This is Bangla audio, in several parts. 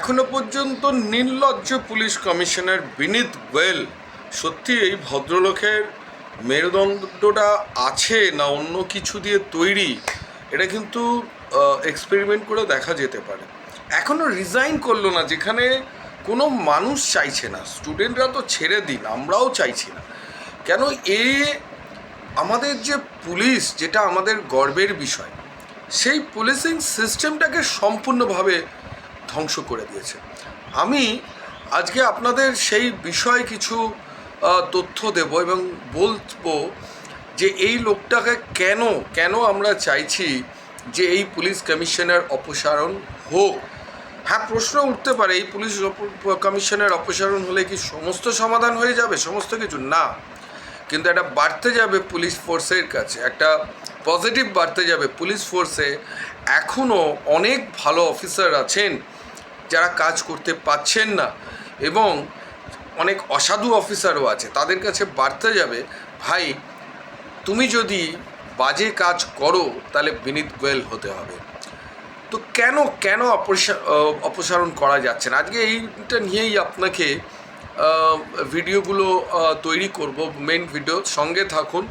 এখনও পর্যন্ত নির্লজ্জ পুলিশ কমিশনার বিনীত গোয়েল সত্যি এই ভদ্রলোকের মেরুদণ্ডটা আছে না অন্য কিছু দিয়ে তৈরি? এটা কিন্তু এক্সপেরিমেন্ট করে দেখা যেতে পারে। এখনও রিজাইন করল না, যেখানে কোনো মানুষ চাইছে না। স্টুডেন্টরা তো ছেড়ে দিন, আমরাও চাইছি না। কেন এ আমাদের যে পুলিশ, যেটা আমাদের গর্বের বিষয়, সেই পুলিশিং সিস্টেমটাকে সম্পূর্ণভাবে ধ্বংস করে দিয়েছে। আমি আজকে আপনাদের সেই বিষয়ে কিছু তথ্য দেব এবং বলব যে এই লোকটাকে কেন কেন আমরা চাইছি যে এই পুলিশ কমিশনের অপসারণ হোক। হ্যাঁ প্রশ্ন উঠতে পারে, এই পুলিশ কমিশনের অপসারণ হলে কি সমস্ত সমাধান হয়ে যাবে? সমস্ত কিছু? না। কিন্তু একটা বাড়তে যাবে পুলিশ ফোর্সের কাছে, একটা পজিটিভ বাড়তে যাবে পুলিশ ফোর্সে। এখনও অনেক ভালো অফিসার আছেন যারা কাজ করতে পাচ্ছেন না এবং অনেক অসাধু অফিসারও আছে, তাদের কাছে বাড়তে যাবে, ভাই, তুমি যদি বাজে কাজ করো, তাহলে বিনীত গোয়েল হতে হবে। তো কেন কেন অপসা- অপসারণ করা যাচ্ছে না? আজকে এইটা নিয়েই আপনাকে ভিডিওগুলো তৈরি করব মেন ভিডিও সঙ্গে থাকুন।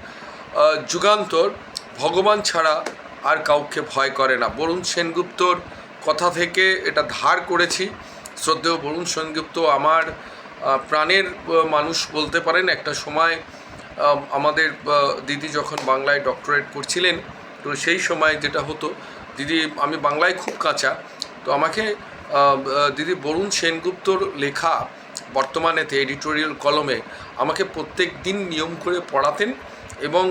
যুগান্তর, ভগবান ছাড়া আর কাউকে ভয় করে না। বরুণ সেনগুপ্তর কথা থেকে এটা ধার করেছি। শ্রদ্ধেয় বরুণ সেনগুপ্ত আমার প্রাণের মানুষ বলতে পারেন। একটা সময় আমাদের দিদি যখন বাংলায় ডক্টরেট করছিলেন, তো সেই সময় যেটা হতো, দিদি, আমি বাংলায় খুব কাঁচা, তো আমাকে দিদি বরুণ সেনগুপ্তর লেখা বর্তমানেতে এডিটোরিয়াল কলমে আমাকে প্রত্যেক দিন নিয়ম করে পড়াতেন এবং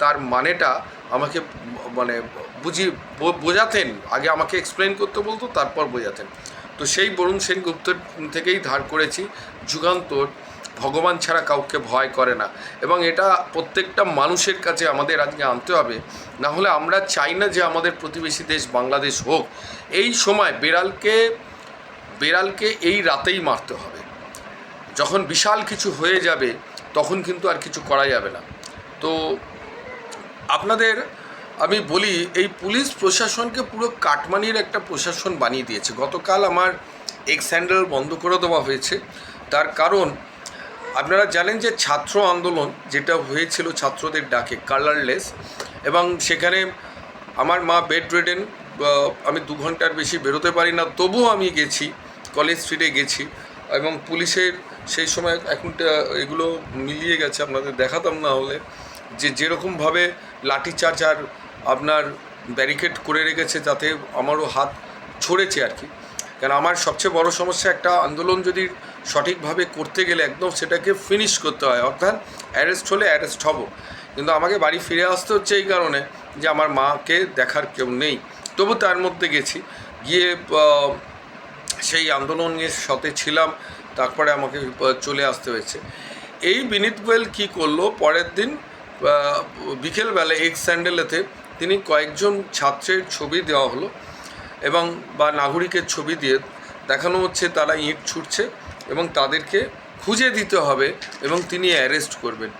তার মানেটা আমাকে মানে বুঝি বোঝাতেন। আগে আমাকে এক্সপ্লেন করতে বলতো, তারপর বোঝাতেন। তো সেই বরুণ সেনগুপ্তের থেকেই ধার করেছি, যুগান্তর, ভগবান ছাড়া কাউকে ভয় করে না। এবং এটা প্রত্যেকটা মানুষের কাছে আমাদের আজকে আনতে হবে। না হলে আমরা চাই না যে আমাদের প্রতিবেশী দেশ বাংলাদেশ হোক। এই সময় বেড়ালকে বেড়ালকে এই রাতেই মারতে হবে। যখন বিশাল কিছু হয়ে যাবে, তখন কিন্তু আর কিছু করা যাবে না। তো আপনাদের আমি বলি, এই পুলিশ প্রশাসনকে পুরো কাটমানির একটা প্রশাসন বানিয়ে দিয়েছে। গতকাল আমার এক্স হ্যান্ডেল বন্ধ করে দেওয়া হয়েছে। তার কারণ, আপনারা জানেন যে ছাত্র আন্দোলন যেটা হয়েছিল ছাত্রদের ডাকে, কালারলেস, এবং সেখানে আমার মা বেড রেডেন আমি দু ঘণ্টার বেশি বেরোতে পারি না, তবুও আমি গেছি, কলেজ স্ট্রিটে গেছি, এবং পুলিশের সেই সময় এখন এগুলো মিলিয়ে গেছে, আপনাদের দেখাতাম না হলে। যে যেরকমভাবে লাঠিচার্জ আর আপনার ব্যারিকেড করে রেখেছে যাতে আমারও হাত ছড়েছে আর কি। কারণ আমার সবচেয়ে বড় সমস্যা, একটা আন্দোলন যদি সঠিকভাবে করতে গেলে একদম সেটাকে ফিনিশ করতে হয়, অর্থাৎ অ্যারেস্ট হলে অ্যারেস্ট হব। কিন্তু আমাকে বাড়ি ফিরে আসতে হচ্ছে এই কারণে যে আমার মাকে দেখার কেউ নেই। তবু তার মধ্যে গেছি। গিয়ে সেই আন্দোলনের সাথে ছিলাম, তারপরে আমাকে চলে আসতে হয়েছে। এই বিনীত গোয়েল কী করল? পরের দিন বিকেলবেলা এক্স স্যান্ডেলেতে তিনি কয়েকজন ছাত্রের ছবি দেওয়া হলো এবং বা নাগরিকের ছবি দিয়ে দেখানো হচ্ছে তারা ইঁট ছুটছে এবং তাদেরকে খুঁজে দিতে হবে এবং তিনি অ্যারেস্ট করবেন।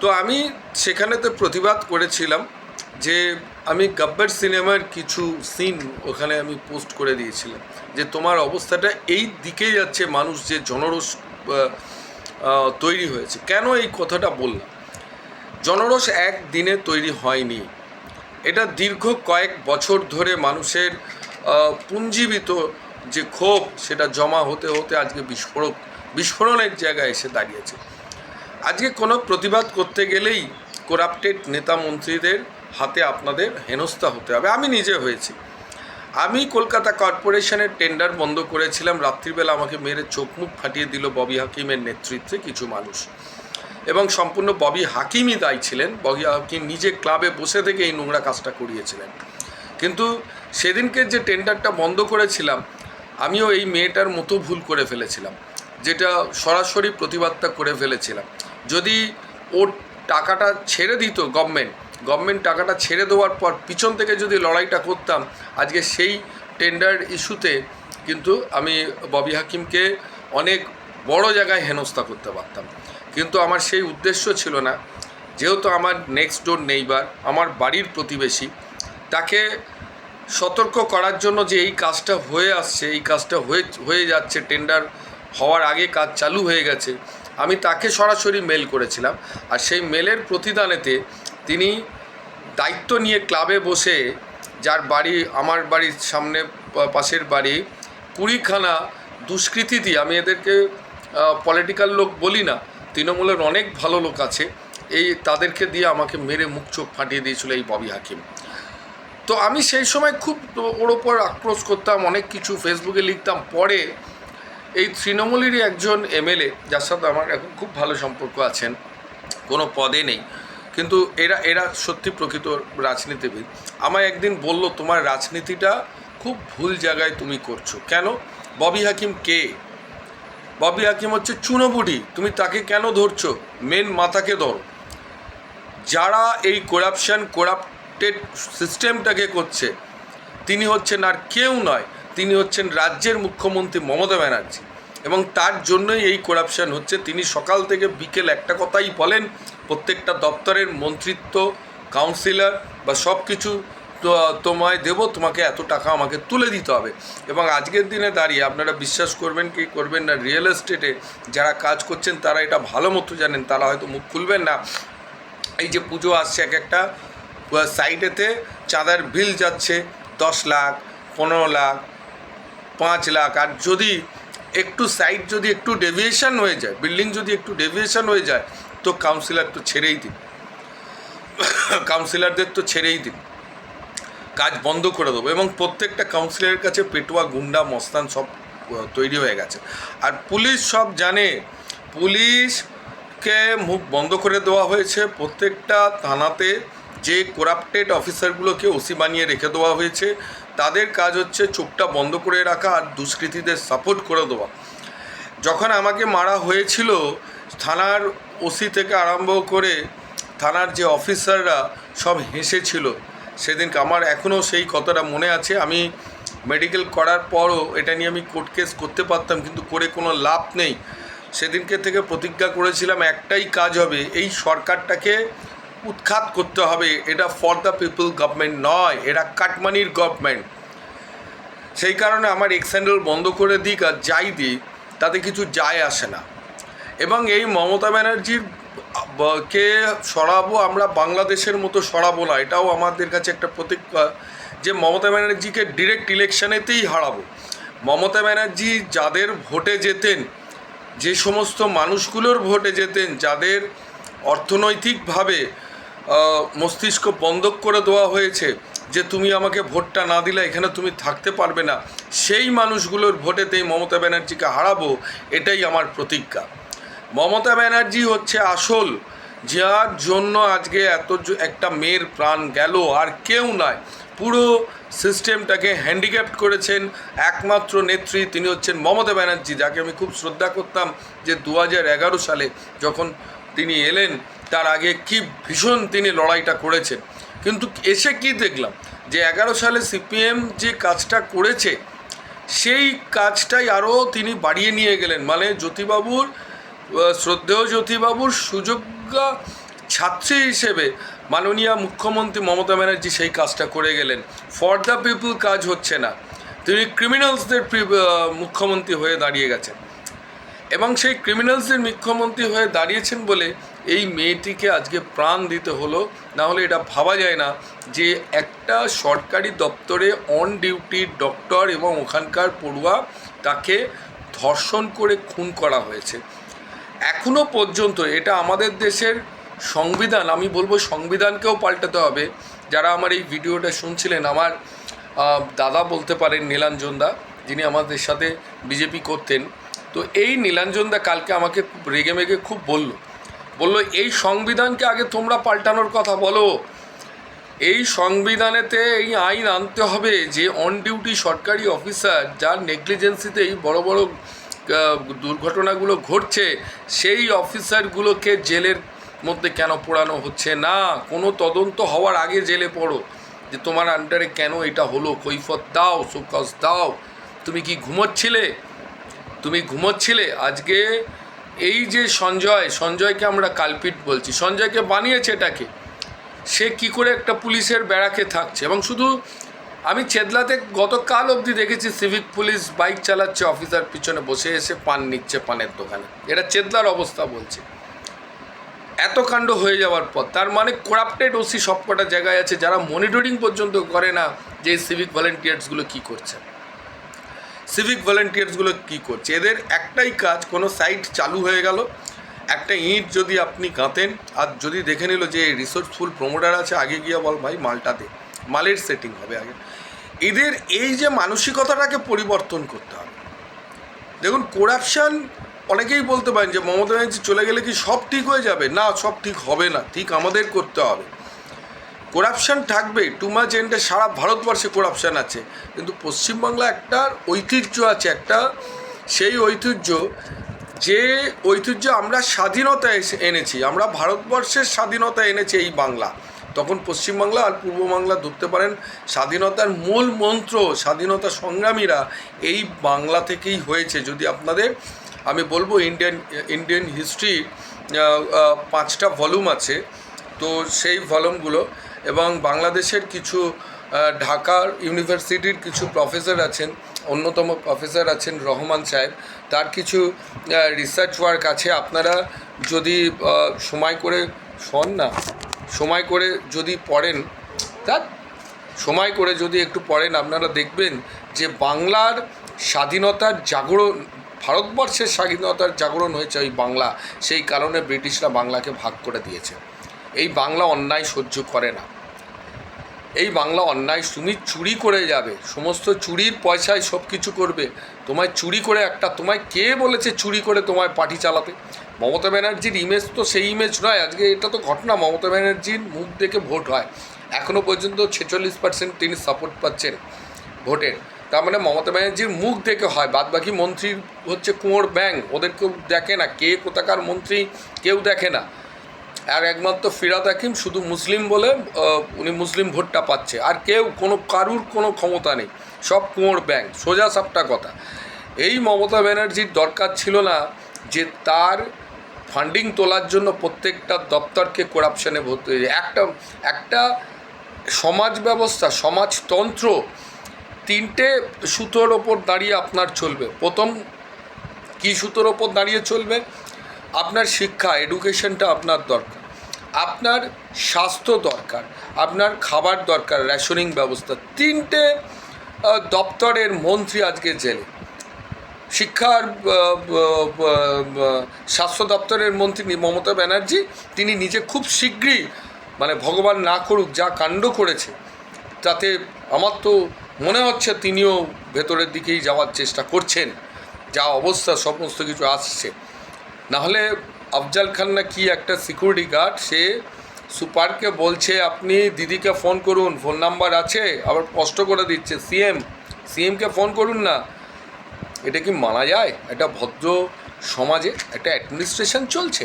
তো আমি সেখানেতে প্রতিবাদ করেছিলাম যে আমি গব্বর সিনেমার কিছু সিন ওখানে আমি পোস্ট করে দিয়েছিলাম যে তোমার অবস্থাটা এই দিকেই যাচ্ছে মানুষ যে আহ, তৈরি হয়েছে। কেন এই কথাটা বললাম? জনরোষ একদিনে তৈরি হয়নি। এটা দীর্ঘ কয়েক বছর ধরে মানুষের পুঞ্জীবিত যে ক্ষোভ, সেটা জমা হতে হতে আজকে বিস্ফোরক, বিস্ফোরণের জায়গায় এসে দাঁড়িয়েছে। আজকে কোনো প্রতিবাদ করতে গেলেই করাপ্টেড নেতা মন্ত্রীদের হাতে আপনাদের হেনস্থা হতে হবে। আমি নিজে হয়েছি। আমি কলকাতা কর্পোরেশনের টেন্ডার বন্ধ করেছিলাম। রাত্রিবেলা আমাকে মেরে চোখ মুখ ফাটিয়ে দিল ববি হাকিমের নেতৃত্বে কিছু মানুষ। এবং সম্পূর্ণ ববি হাকিমই দায়ী ছিলেন। ববি হাকিম নিজে ক্লাবে বসে থেকে এই নোংরা কাজটা করিয়েছিলেন। কিন্তু সেদিনকে যে টেন্ডারটা বন্ধ করেছিলাম, আমিও এই মেয়েটার মতো ভুল করে ফেলেছিলাম, যেটা সরাসরি প্রতিবাদটা করে ফেলেছিলাম। যদি ওর টাকাটা ছেড়ে দিত গভর্নমেন্ট গভর্নমেন্ট টাকাটা ছেড়ে দেওয়ার পর পিছন থেকে যদি লড়াইটা করতাম, আজকে সেই টেন্ডার ইস্যুতে কিন্তু আমি ববি হাকিমকে অনেক বড় জায়গায় হেনস্থা করতে পারতাম। কিন্তু আমার সেই উদ্দেশ্য ছিল না। যেহেতু আমার নেক্সট ডোর নেইবার আমার বাড়ির প্রতিবেশী, তাকে সতর্ক করার জন্য যে এই কাজটা হয়ে আসছে, এই কাজটা হয়ে হয়ে যাচ্ছে টেন্ডার হওয়ার আগে কাজ চালু হয়ে গেছে, আমি তাকে সরাসরি মেল করেছিলাম। আর সেই মেলের প্রতিদানেতে তিনি দায়িত্ব নিয়ে ক্লাবে বসে, যার বাড়ি, আমার বাড়ির সামনে পাশের বাড়ি, কুড়িখানা দুষ্কৃতি দিয়ে, আমি এদেরকে পলিটিক্যাল লোক বলি না তৃণমূলের অনেক ভালো লোক আছে, এই তাদেরকে দিয়ে আমাকে মেরে মুখ চোখ ফাটিয়ে দিয়েছিল এই ববি হাকিম। তো আমি সেই সময় খুব ওর ওপর আক্রোশ করতাম, অনেক কিছু ফেসবুকে লিখতাম। পরে এই তৃণমূলেরই একজন এমএলএ, যার সাথে আমার এখন খুব ভালো সম্পর্ক আছেন, কোনো পদে নেই। কিন্তু এরা এরা সত্যি প্রকৃত রাজনীতিবিদ। আমায় একদিন বলল, তোমার রাজনীতিটা খুব ভুল জায়গায় তুমি করছ। কেন? ববি হাকিম কে? ববি হাকিম হচ্ছে চুনোপুটি তুমি তাকে কেন ধরছো? মেন মাথাকে ধরো। যারা এই করাপশন করাপ্টেড সিস্টেমটাকে করছে, তিনি হচ্ছেন আর কেউ নয়, তিনি হচ্ছেন রাজ্যের মুখ্যমন্ত্রী মমতা ব্যানার্জি। এবং তার জন্যই এই করাপশন হচ্ছে। তিনি সকাল থেকে বিকেল একটা কথাই বলেন, প্রত্যেকটা দপ্তরের মন্ত্রিত্ব কাউন্সিলর বা সব কিছু তোমায় দেবো, তোমাকে এত টাকা আমাকে তুলে দিতে হবে। এবং আজকের দিনে দাঁড়িয়ে আপনারা বিশ্বাস করবেন কি করবেন না, রিয়েল এস্টেটে যারা কাজ করছেন তারা এটা ভালো মতো জানেন, তারা হয়তো মুখ খুলবেন না। এই যে পুজো আসছে এক একটা সাইডেতে চাঁদার বিল যাচ্ছে দশ লাখ, পনেরো লাখ, পাঁচ লাখ। আর যদি একটু সাইড যদি একটু ডেভিয়েশন হয়ে যায় বিল্ডিং যদি একটু ডেভিয়েশন হয়ে যায়, তো কাউন্সিলর তো ছেড়েই দিন কাউন্সিলরদের তো ছেড়েই দিন কাজ বন্ধ করে দেবো এবং প্রত্যেকটা কাউন্সিলরের কাছে পেটুয়া, গুন্ডা, মস্তান সব তৈরি হয়ে গেছে। আর পুলিশ সব জানে, পুলিশকে মুখ বন্ধ করে দেওয়া হয়েছে। প্রত্যেকটা থানাতে যে করাপ্টেড অফিসারগুলোকে ওসি বানিয়ে রেখে দেওয়া হয়েছে, তাদের কাজ হচ্ছে চোখটা বন্ধ করে রাখা আর দুষ্কৃতীদের সাপোর্ট করে দেওয়া। যখন আমাকে মারা হয়েছিল, থানার ওসি থেকে আরম্ভ করে থানার যে অফিসাররা সব হেসেছিল। সেদিনকে আমার এখনও সেই কথাটা মনে আছে। আমি মেডিকেল করার পরও এটা নিয়ে আমি কোর্ট কেস করতে পারতাম, কিন্তু করে কোনো লাভ নেই। সেদিনকে থেকে প্রতিজ্ঞা করেছিলাম, একটাই কাজ হবে, এই সরকারটাকে উৎখাত করতে হবে। এটা ফর দ্য পিপল গভর্নমেন্ট নয়, এটা কাটমানির গভর্নমেন্ট সেই কারণে আমার এক্সেন্ডেল বন্ধ করে দিক আর যাই দিক, তাতে কিছু যায় আসে না। এবং এই মমতা ব্যানার্জির কে সরাবো, আমরা বাংলাদেশের মতো সরাবো না। এটাও আমাদের কাছে একটা প্রতিজ্ঞা যে মমতা ব্যানার্জিকে ডিরেক্ট ইলেকশনেতেই হারাবো। মমতা ব্যানার্জি যাদের ভোটে যেতেন, যে সমস্ত মানুষগুলোর ভোটে যেতেন, যাদের অর্থনৈতিকভাবে মস্তিষ্ক বন্ধক করে দেওয়া হয়েছে, যে তুমি আমাকে ভোটটা না দিলে এখানে তুমি থাকতে পারবে না, সেই মানুষগুলোর ভোটেতেই মমতা ব্যানার্জিকে হারাবো, এটাই আমার প্রতিজ্ঞা। মমতা ব্যানার্জি হচ্ছে আসল যার জন্য আজকে এত একটা মেয়ের প্রাণ গেল, আর কেউ নয়। পুরো সিস্টেমটাকে হ্যান্ডিক্যাপ্ট করেছেন একমাত্র নেত্রী, তিনি হচ্ছেন মমতা ব্যানার্জি, যাকে আমি খুব শ্রদ্ধা করতাম যে দু সালে যখন তিনি এলেন, তার আগে কি ভীষণ তিনি লড়াইটা করেছেন। কিন্তু এসে কি দেখলাম যে এগারো সালে সিপিএম যে কাজটা করেছে, সেই কাজটাই আরও তিনি বাড়িয়ে নিয়ে গেলেন। মানে জ্যোতিবাবুর শ্রদ্ধেয় জ্যোতিবাবুর সুযোগ্য ছাত্রী হিসেবে মাননীয় মুখ্যমন্ত্রী মমতা ব্যানার্জি সেই কাজটা করে গেলেন। ফর দ্য পিপল কাজ হচ্ছে না। তিনি ক্রিমিনালসদের মুখ্যমন্ত্রী হয়ে দাঁড়িয়ে গেছেন। এবং সেই ক্রিমিনালসদের মুখ্যমন্ত্রী হয়ে দাঁড়িয়েছেন বলে এই মেয়েটিকে আজকে প্রাণ দিতে হলো। না হলে এটা ভাবা যায় না যে একটা সরকারি দপ্তরে অন ডিউটি ডক্টর এবং ওখানকার পড়ুয়া তাকে ধর্ষণ করে খুন করা হয়েছে। এখনও পর্যন্ত এটা আমাদের দেশের সংবিধান, আমি বলব সংবিধানকেও পাল্টাতে হবে। যারা আমার এই ভিডিওটা শুনছিলেন, আমার দাদা বলতে পারেন নীলাঞ্জন দা, যিনি আমাদের সাথে বিজেপি করতেন। তো এই নীলাঞ্জন দা কালকে আমাকে খুব রেগে মেগে খুব বলল। বলল, এই সংবিধানকে আগে তোমরা পাল্টানোর কথা বলো। এই সংবিধানেতে এই আইন আনতে হবে যে অন ডিউটি সরকারি অফিসার যার নেগলিজেন্সিতে এই বড় বড় দুর্ঘটনাগুলো ঘটছে, সেই অফিসারগুলোকে জেলের মধ্যে কেন পোড়ানো হচ্ছে? না, কোনো তদন্ত হওয়ার আগে জেলে পড়ো। যে তোমার আন্ডারে কেন এটা হলো? কৈফত দাও, সুকস দাও। তুমি কি ঘুমোচ্ছিলে? তুমি ঘুমোচ্ছিলে? আজকে এই যে সঞ্জয়, সঞ্জয়কে আমরা কালপিট বলছি। সঞ্জয়কে বানিয়েছে এটাকে। সে কি করে একটা পুলিশের ব্যারাকে থাকছে? এবং শুধু আমি চেদলাতে গতকাল অবধি দেখেছি সিভিক পুলিশ বাইক চালাচ্ছে, অফিসার পিছনে বসে এসে পান নিচ্ছে পানের দোকানে। এটা চেদলার অবস্থা বলছে। এত কাণ্ড হয়ে যাওয়ার পর, তার মানে করাপ্টেড ওসি সবকটা জায়গায় আছে যারা মনিটরিং পর্যন্ত করে না যে সিভিক ভলেন্টিয়ার্সগুলো কী করছে। সিভিক ভলেন্টিয়ার্সগুলো কী করছে। এদের একটাই কাজ, কোনো সাইট চালু হয়ে গেল। একটা ইঁট যদি আপনি গাঁথেন আর যদি দেখে নিল যে রিসোর্সফুল প্রমোটার আছে, আগে গিয়ে বল ভাই মালটা দে। মালের সেটিং হবে আগে। এদের এই যে মানসিকতাটাকে পরিবর্তন করতে হবে। দেখুন করাপশান অনেকেই বলতে পারেন যে, মমতা ব্যানার্জি চলে গেলে কি সব ঠিক হয়ে যাবে? না, সব ঠিক হবে না, ঠিক আমাদের করতে হবে। করাপশান থাকবে টু মাচ এন্ডে সারা ভারতবর্ষে করাপশান আছে। কিন্তু পশ্চিমবাংলা একটা ঐতিহ্য আছে, একটা সেই ঐতিহ্য, যে ঐতিহ্য আমরা স্বাধীনতা এনেছি, আমরা ভারতবর্ষের স্বাধীনতা এনেছি এই বাংলা। তখন পশ্চিমবাংলা আর পূর্ব বাংলা ধরতে পারেন, স্বাধীনতার মূল মন্ত্র, স্বাধীনতা সংগ্রামীরা এই বাংলা থেকেই হয়েছে। যদি আপনাদের, আমি বলব ইন্ডিয়ান ইন্ডিয়ান হিস্ট্রি পাঁচটা ভলিউম আছে। তো সেই ভলিউমগুলো এবং বাংলাদেশের কিছু ঢাকার ইউনিভার্সিটির কিছু প্রফেসর আছেন, অন্যতম প্রফেসর আছেন রহমান সাহেব। তার কিছু রিসার্চ ওয়ার্ক আছে। আপনারা যদি সময় করে শোন না। সময় করে যদি পড়েন তার সময় করে যদি একটু পড়েন, আপনারা দেখবেন যে বাংলার স্বাধীনতার জাগরণ, ভারতবর্ষের স্বাধীনতার জাগরণ হয়েছে ওই বাংলা। সেই কারণে ব্রিটিশরা বাংলাকে ভাগ করে দিয়েছে। এই বাংলা অন্যায় সহ্য করে না। এই বাংলা অন্যায়, তুমি চুরি করে যাবে। সমস্ত চুরির পয়সায় সব কিছু করবে। তোমায় চুরি করে একটা, তোমায় কে বলেছে চুরি করে তোমায় পার্টি চালাতে? মমতা ব্যানার্জির ইমেজ তো সেই ইমেজ নয়, আজকে এটা তো ঘটনা, মমতা ব্যানার্জির মুখ দেখে ভোট হয়। এখনও পর্যন্ত ছেচল্লিশ পার্সেন্ট তিনি সাপোর্ট পাচ্ছেন ভোটের। তার মানে মমতা ব্যানার্জির মুখ দেখে হয় বাদ বাকি মন্ত্রী হচ্ছে কুঁয়োর ব্যাং ওদের কেউ দেখে না, কে কোথাকার মন্ত্রী, কেউ দেখে না। আর একমাত্র ফিরাদ হাকিম শুধু মুসলিম বলে উনি মুসলিম ভোটটা পাচ্ছে। আর কেউ, কোনো কারুর কোনো ক্ষমতা নেই, সব কুঁয়োর ব্যাংক সোজা সাপটা কথা। এই মমতা ব্যানার্জির দরকার ছিল না যে তার ফান্ডিং তোলার জন্য প্রত্যেকটা দপ্তরকে করাপশনে ভর্তি হয়ে যায়। একটা একটা সমাজ ব্যবস্থা সমাজতন্ত্র তিনটে সুতোর ওপর দাঁড়িয়ে আপনার চলবে। প্রথম, কী সুতোর ওপর দাঁড়িয়ে চলবে? আপনার শিক্ষা এডুকেশনটা আপনার দরকার। আপনার স্বাস্থ্য দরকার, আপনার খাবার দরকার রেশনিং ব্যবস্থা। তিনটে দপ্তরের মন্ত্রী আজকে জেলে। শিক্ষার স্বাস্থ্য দপ্তরের মন্ত্রী মমতা ব্যানার্জি, তিনি নিজে খুব শীঘ্রই মানে ভগবান না করুক যা কাণ্ড করেছে, তাতে আমার তো মনে হচ্ছে তিনিও ভেতরের দিকেই যাওয়ার চেষ্টা করছেন, যা অবস্থা সমস্ত কিছু আসছে। নাহলে আফজাল খান না কি একটা সিকিউরিটি গার্ড সে সুপারকে বলছে, আপনি দিদিকে ফোন করুন ফোন নাম্বার আছে, আবার স্পষ্ট করে দিচ্ছে সিএম সিএমকে ফোন করুন না। এটা কি মানা যায়? একটা ভদ্র সমাজে একটা অ্যাডমিনিস্ট্রেশন চলছে?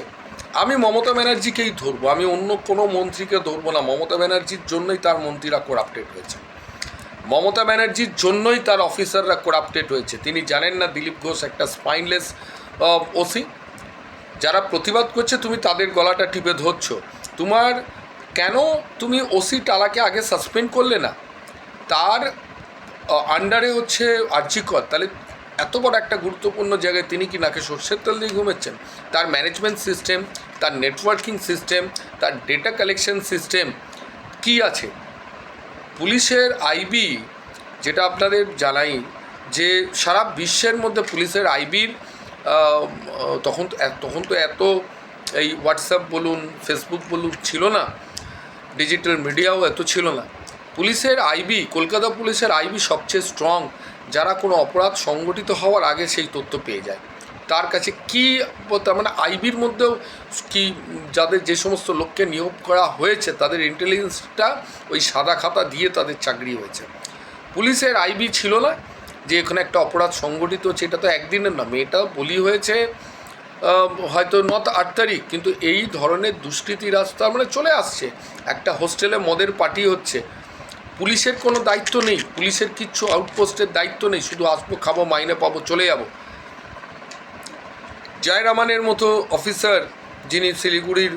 আমি মমতা ব্যানার্জিকেই ধরবো, আমি অন্য কোনো মন্ত্রীকে ধরবো না। মমতা ব্যানার্জির জন্যই তার মন্ত্রীরা করাপ্টেড হয়েছে। মমতা ব্যানার্জির জন্যই তার অফিসাররা করাপ্টেড হয়েছে। তিনি জানেন না দিলীপ ঘোষ একটা স্পাইনলেস ওসি। যারা প্রতিবাদ করছে, তুমি তাদের গলাটা টিপে ধরছ। তোমার কেন তুমি ওসি টালাকে আগে সাসপেন্ড করলে না? তার আন্ডারে হচ্ছে আর্জিকর। তাহলে এত বড় একটা গুরুত্বপূর্ণ জায়গায় তিনি কি নাকে সর্ষের তেল দিয়ে ঘুমাচ্ছেন? তার ম্যানেজমেন্ট সিস্টেম তার নেটওয়ার্কিং সিস্টেম তার ডেটা কালেকশন সিস্টেম কি আছে? পুলিশের আইবি যেটা আপনাদের জানাই যে সারা বিশ্বের মধ্যে পুলিশের আইবির তখন তখন তো এত এই হোয়াটসঅ্যাপ বলুন ফেসবুক বলুন ছিল না। ডিজিটাল মিডিয়াও এত ছিল না। পুলিশের আইবি কলকাতা পুলিশের আইবি সবচেয়ে স্ট্রং যারা কোনো অপরাধ সংগঠিত হওয়ার আগে সেই তথ্য পেয়ে যায়। তার কাছে কি তার মানে আইবির মধ্যেও কি যাদের যে সমস্ত লোককে নিয়োগ করা হয়েছে, তাদের ইন্টেলিজেন্সটা ওই সাদা খাতা দিয়ে তাদের চাকরি হয়েছে। পুলিশের আইবি ছিল না যে এখানে একটা অপরাধ সংগঠিত হচ্ছে, এটা তো একদিনের না, মেয়েটা বলি হয়েছে হয়তো নত আট তারিখ, কিন্তু এই ধরনের দুষ্কৃতি রাস্তা মানে চলে আসছে। একটা হোস্টেলে মদের পার্টি হচ্ছে পুলিশের কোনো দায়িত্ব নেই, পুলিশের কিচ্ছু আউটপোস্টের দায়িত্ব নেই, শুধু আসব, খাব, মাইনে পাবো, চলে যাব। জয়রামানের মতো অফিসার যিনি শিলিগুড়ির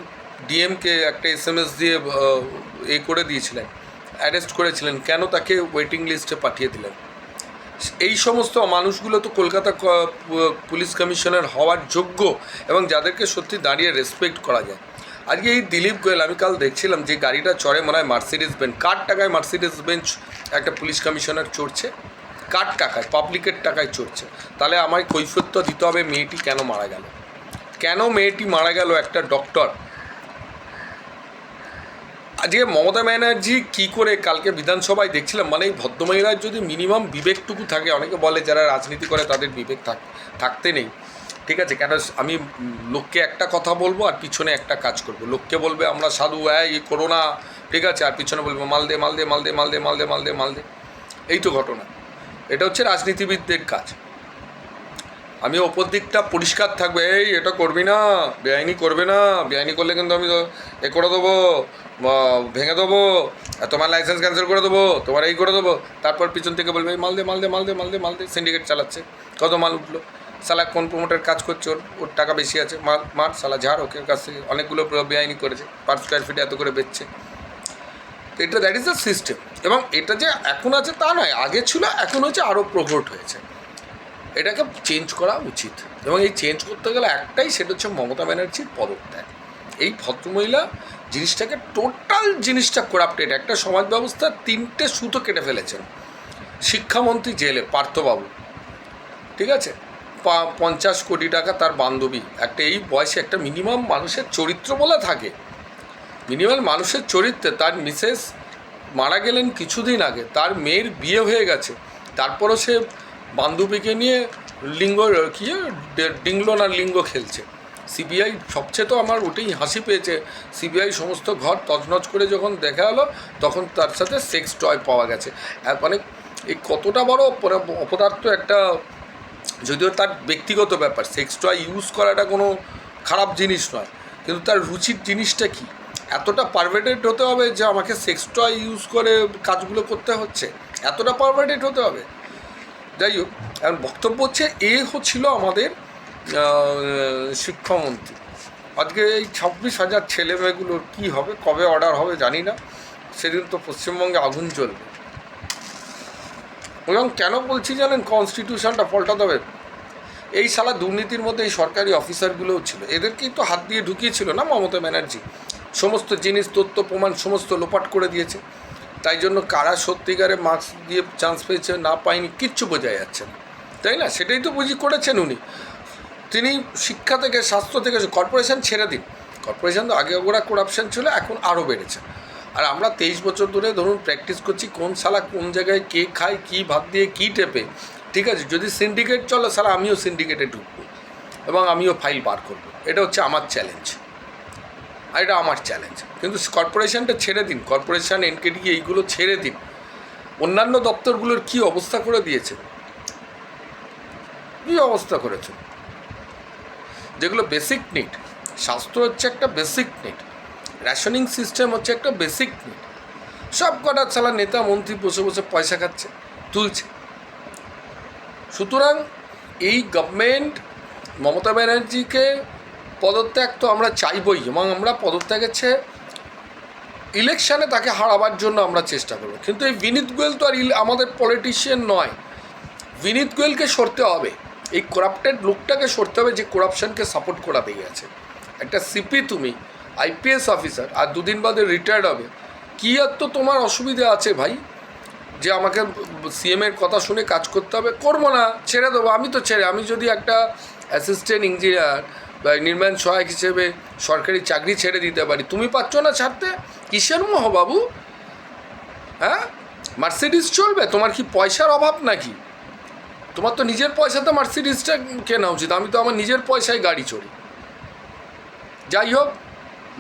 ডিএমকে একটা এস এম এস দিয়ে এ করে দিয়েছিলেন অ্যারেস্ট করেছিলেন, কেন তাকে ওয়েটিং লিস্টে পাঠিয়ে দিলেন? এই সমস্ত মানুষগুলো তো কলকাতা পুলিশ কমিশনার হওয়ার যোগ্য এবং যাদেরকে সত্যি দাঁড়িয়ে রেসপেক্ট করা যায়। আজকে এই দিলীপ গোয়েল, আমি কাল দেখছিলাম যে গাড়িটা চড়ে মনে হয় মার্সিডিস বেঞ্চ কার টাকায় মার্সিডিস বেঞ্চ একটা পুলিশ কমিশনার চড়ছে? কার টাকায়? পাবলিকের টাকায় চড়ছে। তাহলে আমায় কৈফত্য দিতে হবে, মেয়েটি কেন মারা গেল? কেন মেয়েটি মারা গেল একটা ডক্টর আজকে মমতা ব্যানার্জি কি করে কালকে বিধানসভায় দেখছিলাম মানে এই ভদ্রমহিলার যদি মিনিমাম বিবেকটুকু থাকে, অনেকে বলে যারা রাজনীতি করে তাদের বিবেক থাক থাকতে নেই। ঠিক আছে কেন আমি লোককে একটা কথা বলব আর পিছনে একটা কাজ করব লোককে বলবে আমরা সাধু হ্যাঁ এই করো না ঠিক আছে আর পিছনে বলব মালদে মালদে মালদে মালদে মালদে মালদে মালদে এই তো ঘটনা এটা হচ্ছে রাজনীতিবিদদের কাজ আমি ওপর দিকটা পরিষ্কার থাকবে এই এটা করবি না বেআইনি করবে না বেআইনি করলে কিন্তু আমি এ করে দেবো ভেঙে দেবো তোমার লাইসেন্স ক্যান্সেল করে দেবো তোমার এই করে দেবো তারপর পিছন থেকে বলবে এই মালদে মালদে মালদে মালদে মালদে সিন্ডিকেট চালাচ্ছে কত মাল উঠল সালা কোন প্রমোটার কাজ করছে, ওর ওর টাকা বেশি আছে মার মার সালা ঝাড় ওকে কাছ থেকে অনেকগুলো বেআইনি করেছে পার স্কোয়ার ফিটে এত করে বেচছে। তো এটা দ্যাট ইজ দ্য সিস্টেম এবং এটা যে এখন আছে তা নয়, আগে ছিল, এখন হচ্ছে আরও প্রকট হয়েছে। এটাকে চেঞ্জ করা উচিত। এবং এই চেঞ্জ করতে গেলে একটাই, সেটা হচ্ছে মমতা ব্যানার্জির পদত্যাগ। এই ভদ্রমহিলা জিনিসটাকে টোটাল জিনিসটা করাপ্টেড একটা সমাজ ব্যবস্থার তিনটে সুতো কেটে ফেলেছেন। শিক্ষামন্ত্রী জেলে, পার্থবাবু। ঠিক আছে? পঞ্চাশ কোটি টাকা তার বান্ধবী। একটা এই বয়সে একটা মিনিমাম মানুষের চরিত্র বলে থাকে। মিনিমাম মানুষের চরিত্রে তার মিসেস মারা গেলেন কিছুদিন আগে। তার মেয়ের বিয়ে হয়ে গেছে। তারপরও সে বান্ধবীকে নিয়ে লিঙ্গ, কি ডিংলো না লিঙ্গ খেলছে। সিবিআই সবচেয়ে তো আমার ওটাই হাসি পেয়েছে। সিবিআই সমস্ত ঘর তছনছ করে যখন দেখা হলো, তখন তার সাথে সেক্স টয় পাওয়া গেছে। মানে এই কতটা বড় অপদার্থ একটা যদিও তার ব্যক্তিগত ব্যাপার সেক্স টয় ইউজ করাটা কোনো খারাপ জিনিস নয়, কিন্তু তার রুচির জিনিসটা কি? এতটা পারভেটেড হতে হবে যে আমাকে সেক্স টয় ইউজ করে কাজগুলো করতে হচ্ছে। এতটা পারভেটেড হতে হবে। যাই হোক, এখন বক্তব্য হচ্ছে এ হচ্ছিল আমাদের শিক্ষামন্ত্রী। আজকে এই ছাব্বিশ হাজার ছেলে মেয়েগুলোর কী হবে, কবে অর্ডার হবে জানি না। সেদিন তো পশ্চিমবঙ্গে আগুন জ্বলবে। এবং কেন বলছি জানেন? কনস্টিটিউশনটা পাল্টাতে হবে। এই সালা দুর্নীতির মধ্যে এই সরকারি অফিসারগুলোও ছিল। এদেরকেই তো হাত দিয়ে ঢুকিয়েছিল না মমতা ব্যানার্জি? সমস্ত জিনিস, তথ্য, প্রমাণ সমস্ত লোপাট করে দিয়েছে। তাই জন্য কারা সত্যিকারে মার্কস দিয়ে চান্স পেয়েছে না পায়নি কিচ্ছু বোঝা যাচ্ছে না। তাই না? সেটাই তো বুঝি করেছেন উনি। তিনি শিক্ষা থেকে, স্বাস্থ্য থেকে কর্পোরেশন ছেড়ে দিন। কর্পোরেশন তো আগে ওরা করাপশন ছিল, এখন আরও বেড়েছে। আর আমরা তেইশ বছর ধরে ধরুন প্র্যাকটিস করছি কোন সালা কোন জায়গায় কে খায়, কী ভাত দিয়ে কী টেপে। ঠিক আছে, যদি সিন্ডিকেট চলে সালা আমিও সিন্ডিকেটে ঢুকবো এবং আমিও ফাইল বার করব। এটা হচ্ছে আমার চ্যালেঞ্জ আর এটা আমার চ্যালেঞ্জ কিন্তু কর্পোরেশনটা ছেড়ে দিন। কর্পোরেশন এনকেডি এইগুলো ছেড়ে দিন। অন্যান্য দপ্তরগুলোর কী অবস্থা করে দিয়েছে? কী অবস্থা করেছে? যেগুলো বেসিক নিড স্বাস্থ্য হচ্ছে একটা বেসিক নিড রেশনিং সিস্টেম হচ্ছে একটা বেসিক নিড সব কটা চালা নেতা, মন্ত্রী বসে বসে পয়সা খাচ্ছে, তুলছে। সুতরাং এই গভর্নমেন্ট মমতা ব্যানার্জিকে পদত্যাগ তো আমরা চাইবই, এবং আমরা পদত্যাগের চেয়ে ইলেকশানে তাকে হারাবার জন্য আমরা চেষ্টা করব। কিন্তু এই বিনীত গোয়েল তো আর আমাদের পলিটিশিয়ান নয়। বিনীত গোয়েলকে সরতে হবে। এই করাপ্টেড লোকটাকে সরতে হবে যে করাপশনকে সাপোর্ট করা দিয়ে গেছে একটা সিপি তুমি আইপিএস অফিসার, আর দুদিন বাদে রিটায়ার্ড হবে। কী আর তো তোমার অসুবিধা আছে ভাই? যে আমাকে সিএমের কথা শুনে কাজ করতে হবে, করব না, ছেড়ে দেবো, আমি তো ছেড়ে, আমি যদি একটা অ্যাসিস্ট্যান্ট ইঞ্জিনিয়ার বা নির্মাণ সহায়ক হিসেবে সরকারি চাকরি ছেড়ে দিতে পারি, তুমি পাচ্ছ না ছাড়তে? কিসের মোহ বাবু? হ্যাঁ? মার্সিডিস চলবে, তোমার কি পয়সার অভাব নাকি? তোমার তো নিজের পয়সাতে মার্সিডিসটা কেনা উচিত, আমি তো আমার নিজের পয়সায় গাড়ি চড়ি। যাই হোক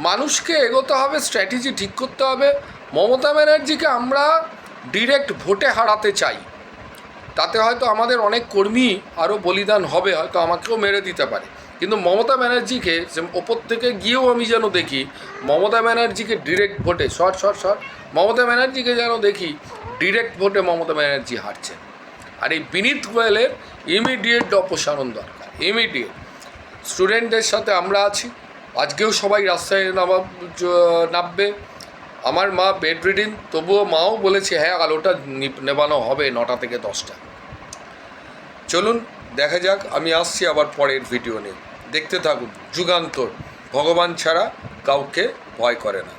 মানুষকে এগোতে হবে স্ট্র্যাটেজি ঠিক করতে হবে। মমতা ব্যানার্জিকে আমরা ডিরেক্ট ভোটে হারাতে চাই। তাতে হয়তো আমাদের অনেক কর্মী আরও বলিদান হবে, হয়তো আমাকেও মেরে দিতে পারে। কিন্তু মমতা ব্যানার্জিকে ওপর থেকে গিয়েও আমি যেন দেখি, মমতা ব্যানার্জিকে ডিরেক্ট ভোটে, সর সর সর, মমতা ব্যানার্জিকে যেন দেখি ডিরেক্ট ভোটে মমতা ব্যানার্জি হারছেন। আর এই বিনীত গোয়েলের ইমিডিয়েট অপসারণ দরকার ইমিডিয়েট স্টুডেন্টদের সাথে আমরা আছি। আজকেও সবাই রাস্তায় নামা নামবে। আমার মা বেড রিডিং তবুও মাও বলেছে হ্যাঁ আলোটা নেবানো হবে নটা থেকে দশটা। চলুন, দেখা যাক, আমি আসছি আবার পরের ভিডিও নিয়ে। দেখতে থাকুন, যুগান্তর। ভগবান ছাড়া কাউকে ভয় করে না।